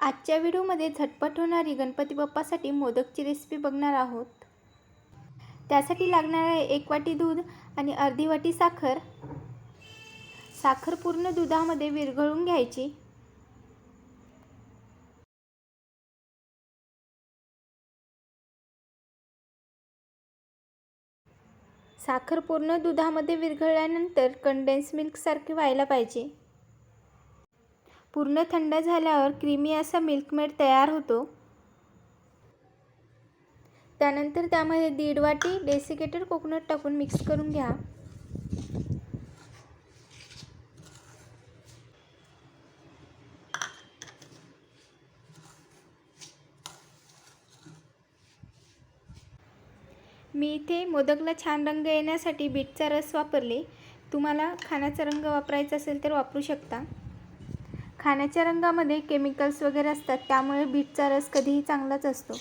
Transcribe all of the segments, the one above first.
आजच्या व्हिडिओमध्ये झटपट होणारी गणपती बाप्पासाठी मोदकची रेसिपी बघणार आहोत. त्यासाठी लागणारे एक वाटी दूध आणि अर्धी वाटी साखर. साखर पूर्ण दुधामध्ये विरघळून घ्यायची. साखर पूर्ण दुधामध्ये विरघळल्यानंतर कंडेन्स मिल्कसारखे व्हायला पाहिजे. पूर्ण थंड झाल्यावर क्रीमी असा मिल्कमेड तयार होतो. त्यानंतर त्यामध्ये दीड वाटी डेसिकेटेड कोकोनट टाकून मिक्स करून घ्या. मी इथे मोदकला छान रंग येण्यासाठी बीटचा रस वापरले. तुम्हाला खाण्याचा रंग वापरायचा असेल तर वापरू शकता. खाण्याच्या रंगामध्ये केमिकल्स वगैरे असतात त्यामुळे बीटचा रस कधीही चांगलाच असतो.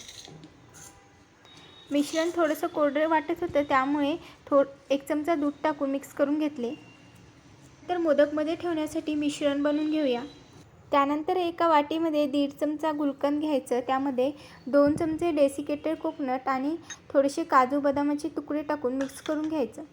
मिश्रण थोडंसं कोरडं वाटत होतं त्यामुळे थो एक चमचा दूध टाकून मिक्स करून घेतले. तर मोदकमध्ये ठेवण्यासाठी मिश्रण बनवून घेऊया. त्यानंतर एका वाटीमध्ये दीड चमचा गुलकंद घ्यायचं त्यामध्ये दोन चमचे डेसिकेटेड कोकोनट आणि थोडेसे काजू बदामाचे तुकडे टाकून मिक्स करून घ्यायचं.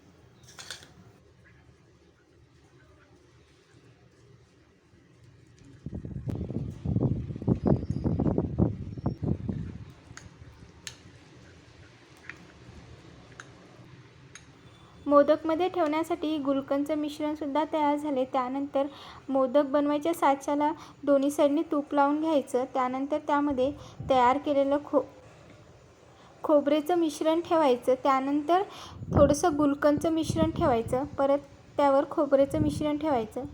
मोदकमध्ये ठेवण्यासाठी गुलकंदचं मिश्रणसुद्धा तयार झाले. त्यानंतर मोदक बनवायच्या साच्याला दोन्ही साईडने तूप लावून घ्यायचं. त्यानंतर त्यामध्ये तयार केलेलं खो खोबरेचं मिश्रण ठेवायचं. त्यानंतर थोडंसं गुलकंदचं मिश्रण ठेवायचं. परत त्यावर खोबरेचं मिश्रण ठेवायचं.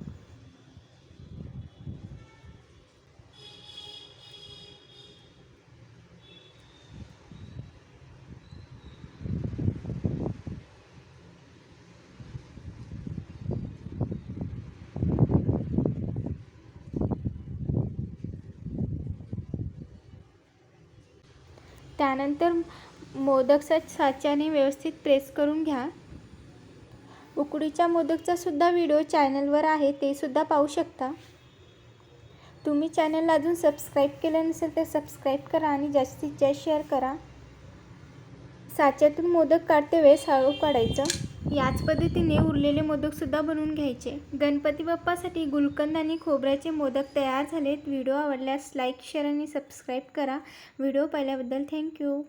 त्यानंतर मोदकचा साच्याने व्यवस्थित प्रेस करून घ्या. उकडीच्या मोदकचा सुद्धा व्हिडिओ चॅनलवर आहे ते सुद्धा पाहू शकता. तुम्ही चॅनलला अजून सबस्क्राईब केलं नसेल तर सबस्क्राईब करा आणि जास्तीत जास्त शेअर करा. साच्यातून मोदक काढते वेळेस हळू काढायचं याच पद्धतीने उरलेले मोदकसुद्धा बनवून घ्यायचे. गणपती बाप्पासाठी गुलकंद आणि खोबऱ्याचे मोदक तयार झालेत. व्हिडिओ आवडल्यास लाईक शेअर आणि सबस्क्राईब करा. व्हिडिओ पाहिल्याबद्दल थँक्यू.